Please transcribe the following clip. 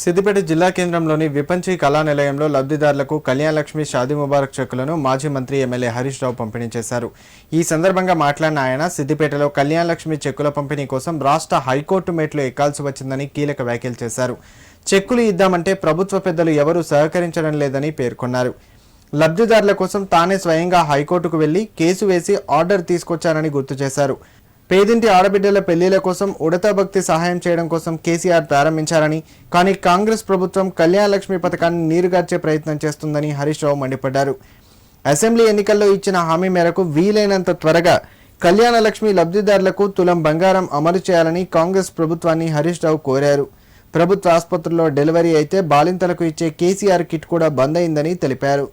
సిద్దిపేట జిల్లా కేంద్రంలోని విపంచి కళా నిలయంలో లబ్ధిదారులకు కళ్యాణలక్ష్మి షాదీ ముబారక్ చెక్కులను మాజీ మంత్రి ఎమ్మెల్యే హరీష్ రావు పంపిణీ చేశారు. ఈ సందర్భంగా మాట్లాడిన ఆయన సిద్దిపేటలో కళ్యాణలక్ష్మి చెక్కుల పంపిణీ కోసం రాష్ట్ర హైకోర్టు మేట్లు ఎక్కాల్సి వచ్చిందని కీలక వ్యాఖ్యలు చేశారు. చెక్కులు ఇద్దామంటే ప్రభుత్వ పెద్దలు ఎవరూ సహకరించడం లేదని పేర్కొన్నారు. లబ్ధిదారుల కోసం తానే స్వయంగా హైకోర్టుకు వెళ్ళి కేసు వేసి ఆర్డర్ తీసుకొచ్చారని గుర్తు చేశారు. పేదింటి ఆడబిడ్డల పెళ్ళిళ్ళ కోసం ఉడతా భక్తి సహాయం చేయడం కోసం కేసీఆర్ ప్రారంభించారని కానీ కాంగ్రెస్ ప్రభుత్వం కళ్యాణ లక్ష్మి పథకాన్ని నీరుగార్చే ప్రయత్నం చేస్తుందని హరీష్ రావు మండిపడ్డారు. అసెంబ్లీ ఎన్నికల్లో ఇచ్చిన హామీ మేరకు వీలైనంత త్వరగా కళ్యాణ లక్ష్మి లబ్ధిదారులకు తులం బంగారం అమలు చేయాలని కాంగ్రెస్ ప్రభుత్వాన్ని హరీష్ రావు కోరారు. ప్రభుత్వ ఆసుపత్రుల్లో డెలివరీ అయితే బాలింతలకు ఇచ్చే కేసీఆర్ కిట్ కూడా బంద్ అయిందని తెలిపారు.